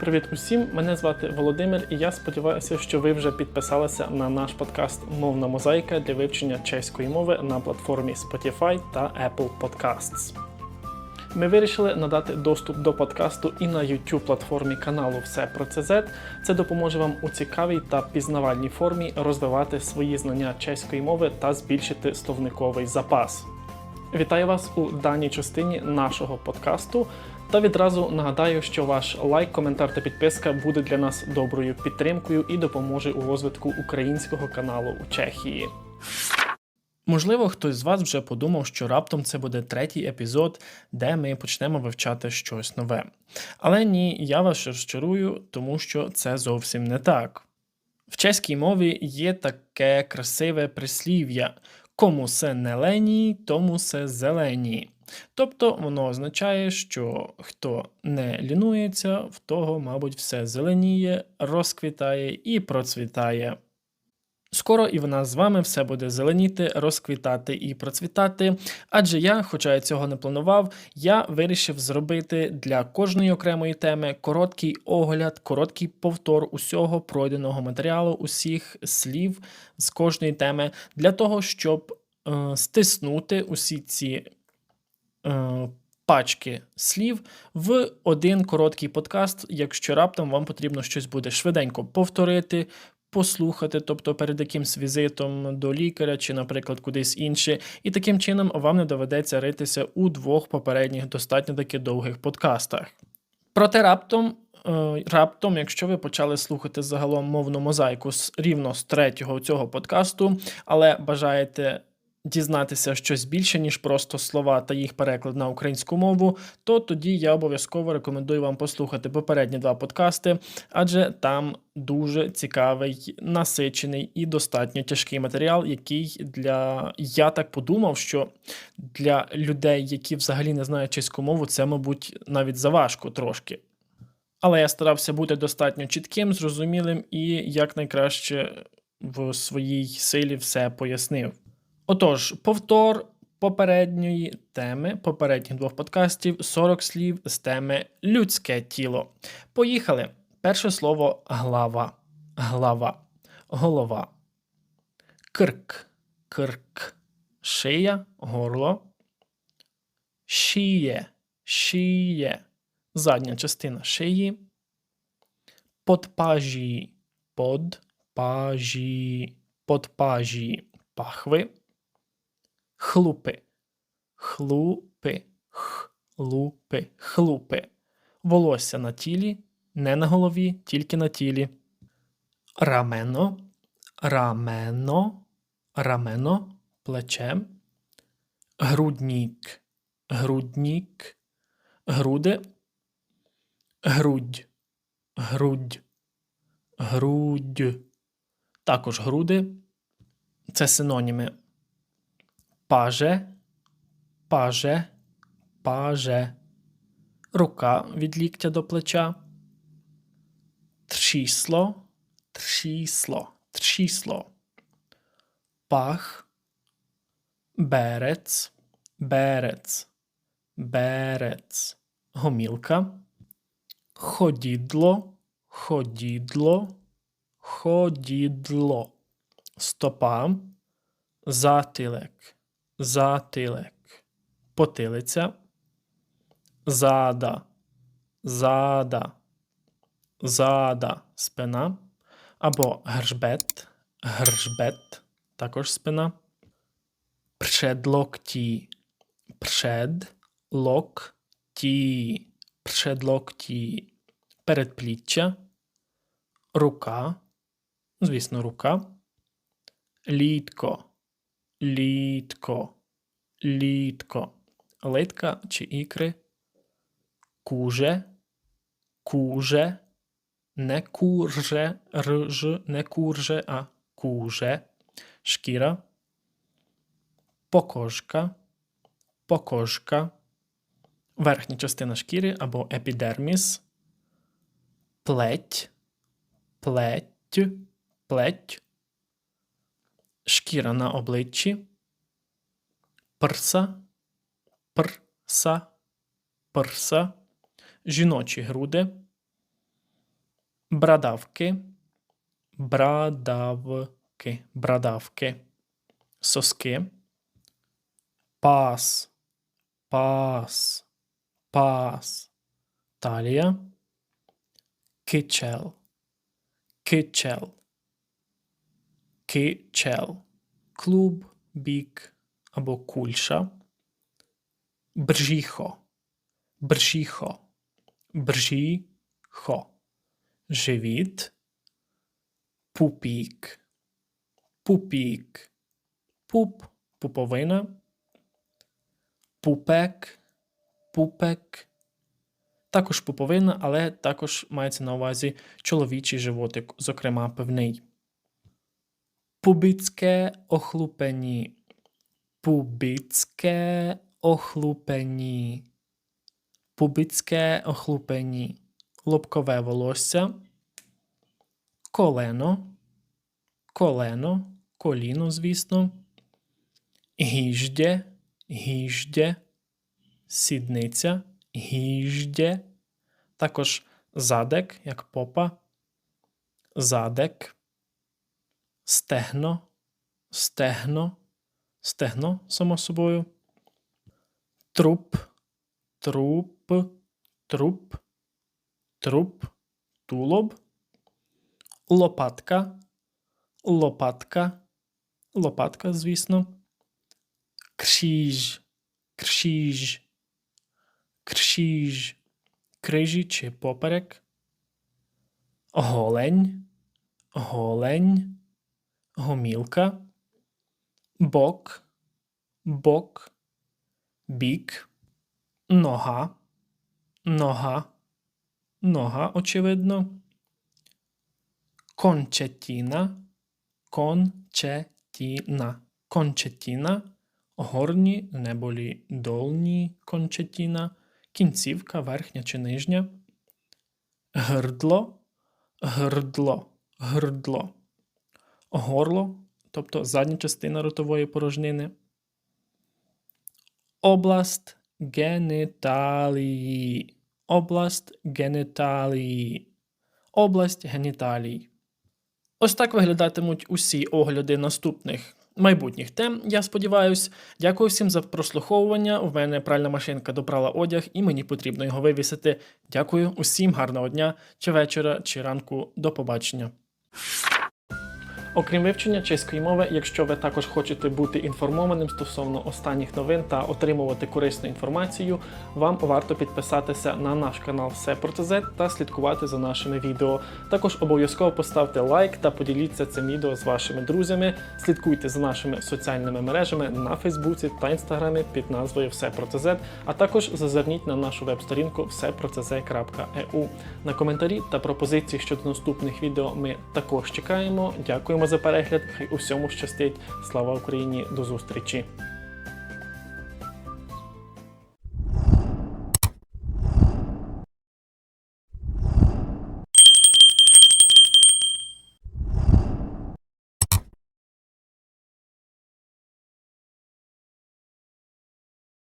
Привіт усім! Мене звати Володимир, і я сподіваюся, що ви вже підписалися на наш подкаст Мовна мозаїка для вивчення чеської мови на платформі Spotify та Apple Podcasts. Ми вирішили надати доступ до подкасту і на youtube платформі каналу Все про ЦЗ. Це допоможе вам у цікавій та пізнавальній формі розвивати свої знання чеської мови та збільшити словниковий запас. Вітаю вас у даній частині нашого подкасту. Та відразу нагадаю, що ваш лайк, коментар та підписка буде для нас доброю підтримкою і допоможе у розвитку українського каналу у Чехії. Можливо, хтось з вас вже подумав, що раптом це буде третій епізод, де ми почнемо вивчати щось нове. Але ні, я вас розчарую, тому що це зовсім не так. В чеській мові є таке красиве прислів'я: кому се не лені, тому се зелені. Тобто воно означає, що хто не лінується, в того, мабуть, все зеленіє, розквітає і процвітає. Скоро і в нас з вами все буде зеленіти, розквітати і процвітати. Адже я, хоча я цього не планував, я вирішив зробити для кожної окремої теми короткий огляд, короткий повтор усього пройденого матеріалу, усіх слів з кожної теми, для того, щоб е, стиснути усі ці пачки слів в один короткий подкаст, якщо раптом вам потрібно щось буде швиденько повторити. Послухати, тобто перед якимсь візитом до лікаря чи, наприклад, кудись інше, і таким чином вам не доведеться ритися у двох попередніх достатньо таки довгих подкастах. Проте раптом, е, раптом, якщо ви почали слухати загалом мовну мозаїку з рівно з третього цього подкасту, але бажаєте дізнатися щось більше, ніж просто слова та їх переклад на українську мову, то тоді я обов'язково рекомендую вам послухати попередні два подкасти, адже там дуже цікавий, насичений і достатньо тяжкий матеріал, який для я так подумав, що для людей, які взагалі не знають чеську мову, це, мабуть, навіть заважко трошки. Але я старався бути достатньо чітким, зрозумілим і якнайкраще в своїй силі все пояснив. Отож, повтор попередньої теми, попередніх двох подкастів, 40 слів з теми людське тіло. Поїхали. Перше слово глава. Глава. Голова. Кирк. Кирк. Шия, горло. Шіє. Шіє. Задня частина шиї. Подпажі. Подпажі. Подпажі. Пахви хлупи, хлупи, хлупи, хлупи. Волосся на тілі, не на голові, тільки на тілі. Рамено, рамено, рамено, плече. Груднік, груднік, груди, грудь, грудь, грудь. Також груди. Це синоніми паже, паже, паже, рука від ліктя до плеча, трісло, трісло, трісло, пах, берець, берець, берець, гомілка, ходідло, ходідло, ходідло, стопа, затилек затилек, потилиця, зада, зада, зада, спина. Або гржбет, гржбет, також спина, предлокті, предлокті, предлокті, передпліччя, рука, звісно, рука, літко. Літко, літко, литка чи ікри, куже, куже, не курже, рж, не курже, а куже, шкіра, покошка, покошка, верхня частина шкіри або епідерміс, плеть, плеть, плеть. Шкіра на обличчі, перса, перса, перса, жіночі груди, брадавки, брадавки, брадавки, соски, пас, пас, пас, талія, кичел, кичел, кичел, клуб, бік або кульша, бржіхо, бржіхо, бржіхо, живіт, пупік, пупік, пуп, пуповина, пупек, пупек. Також пуповина, але також мається на увазі чоловічий животик, зокрема пивний. Пубицьке охлупені. Пубицьке охлупені. Пубицьке охлупені. Лобкове волосся. Колено. Колено. Коліно, звісно. Гіждє. Гіждє. Сідниця. Гіждє. Також задек, як попа. Задек. Стегно. Стегно. Стегно, само собою. Труп. Труп. Труп. Труп. Тулоб. Лопатка. Лопатка. Лопатка, звісно. Кріж. Кріж. Кріж. Крижі чи поперек. Голень. Голень. Гомілка. Бок. Бок. Бік. Нога. Нога. Нога, очевидно. Кончетіна. Кончетіна. Кончетіна. Горні, неболі долні кончетіна. Кінцівка, верхня чи нижня. Грдло. Грдло. Грдло. Горло, тобто задня частина ротової порожнини. Област геніталії. Область геніталії. Область геніталій. Ось так виглядатимуть усі огляди наступних майбутніх тем. Я сподіваюсь. Дякую всім за прослуховування. У мене пральна машинка добрала одяг, і мені потрібно його вивісити. Дякую усім, гарного дня, чи вечора, чи ранку. До побачення. Окрім вивчення чеської мови, якщо ви також хочете бути інформованим стосовно останніх новин та отримувати корисну інформацію, вам варто підписатися на наш канал Все та слідкувати за нашими відео. Також обов'язково поставте лайк та поділіться цим відео з вашими друзями. Слідкуйте за нашими соціальними мережами на Фейсбуці та Інстаграмі під назвою Все а також зазирніть на нашу веб-сторінку всепроцз.eu. На коментарі та пропозиції щодо наступних відео ми також чекаємо. Дякуємо за перегляд. Хай усьому щастить. Слава Україні! До зустрічі!